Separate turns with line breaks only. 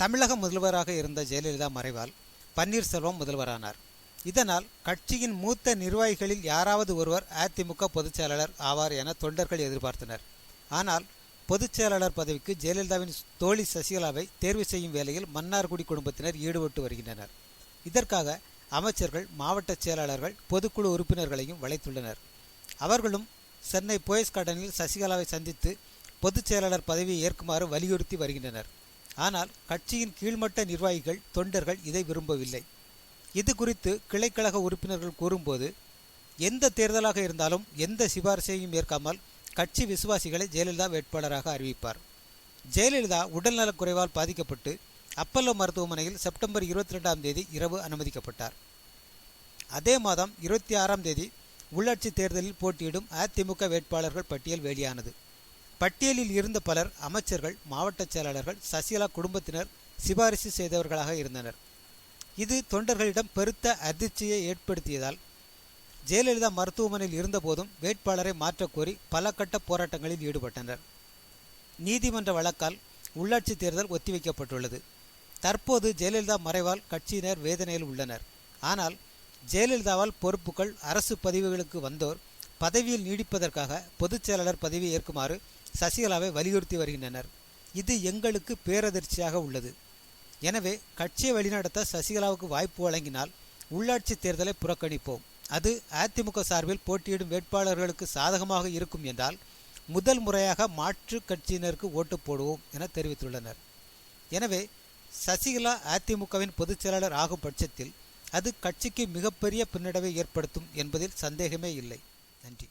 தமிழக முதல்வராக இருந்த ஜெயலலிதா மறைவால் பன்னீர்செல்வம் முதல்வரானார். இதனால் கட்சியின் மூத்த நிர்வாகிகளில் யாராவது ஒருவர் அதிமுக பொதுச்செயலாளர் ஆவார் என தொண்டர்கள் எதிர்பார்த்தனர். ஆனால் பொதுச்செயலாளர் பதவிக்கு ஜெயலலிதாவின் தோழி சசிகலாவை தேர்வு செய்யும் வேளையில் மன்னார்குடி குடும்பத்தினர் ஈடுபட்டு வருகின்றனர். இதற்காக அமைச்சர்கள் மாவட்ட செயலாளர்கள் பொதுக்குழு உறுப்பினர்களையும் வளைத்துள்ளனர். அவர்களும் சென்னை போயஸ் கார்டனில் சசிகலாவை சந்தித்து பொதுச் செயலாளர் பதவியை ஏற்குமாறு வலியுறுத்தி வருகின்றனர். ஆனால் கட்சியின் கீழ்மட்ட நிர்வாகிகள் தொண்டர்கள் இதை விரும்பவில்லை. இது குறித்து கிளைக்கழக உறுப்பினர்கள் கூறும்போது எந்த தேர்தலாக இருந்தாலும் எந்த சிபாரிசையும் ஏற்காமல் கட்சி விசுவாசிகளை ஜெயலலிதா வேட்பாளராக அறிவிப்பார். ஜெயலலிதா உடல்நலக் குறைவால் பாதிக்கப்பட்டு அப்பல்லோ மருத்துவமனையில் செப்டம்பர் இருபத்தி ரெண்டாம் தேதி இரவு அனுமதிக்கப்பட்டார். அதே மாதம் இருபத்தி ஆறாம் தேதி உள்ளாட்சி தேர்தலில் போட்டியிடும் அதிமுக வேட்பாளர்கள் பட்டியல் வெளியானது. பட்டியலில் இருந்த பலர் அமைச்சர்கள் மாவட்ட செயலாளர்கள் சசிகலா குடும்பத்தினர் சிபாரிசு செய்தவர்களாக இருந்தனர். இது தொண்டர்களிடம் பெருத்த அதிர்ச்சியை ஏற்படுத்தியதால் ஜெயலலிதா மருத்துவமனையில் இருந்தபோதும் வேட்பாளரை மாற்றக்கோரி பல கட்ட போராட்டங்களில் ஈடுபட்டனர். நீதிமன்ற வழக்கால் உள்ளாட்சி தேர்தல் ஒத்திவைக்கப்பட்டுள்ளது. தற்போது ஜெயலலிதா மறைவால் கட்சியினர் வேதனையில் உள்ளனர். ஆனால் ஜெயலலிதாவால் பொறுப்புகள் அரசு பதிவுகளுக்கு வந்தோர் பதவியில் நீடிப்பதற்காக பொதுச் செயலாளர் பதவி ஏற்குமாறு சசிகலாவை வலியுறுத்தி வருகின்றனர். இது எங்களுக்கு பேரதிர்ச்சியாக உள்ளது. எனவே கட்சியை வழிநடத்த சசிகலாவுக்கு வாய்ப்பு வழங்கினால் உள்ளாட்சி தேர்தலை புறக்கணிப்போம். அது அதிமுக சார்பில் போட்டியிடும் வேட்பாளர்களுக்கு சாதகமாக இருக்கும் என்றால் முதல் முறையாக மாற்று கட்சியினருக்கு ஓட்டு போடுவோம் என தெரிவித்துள்ளனர். எனவே சசிகலா அதிமுகவின் பொதுச் செயலாளர் ஆகும் பட்சத்தில் அது கட்சிக்கு மிகப்பெரிய பின்னடைவை ஏற்படுத்தும் என்பதில் சந்தேகமே இல்லை. நன்றி.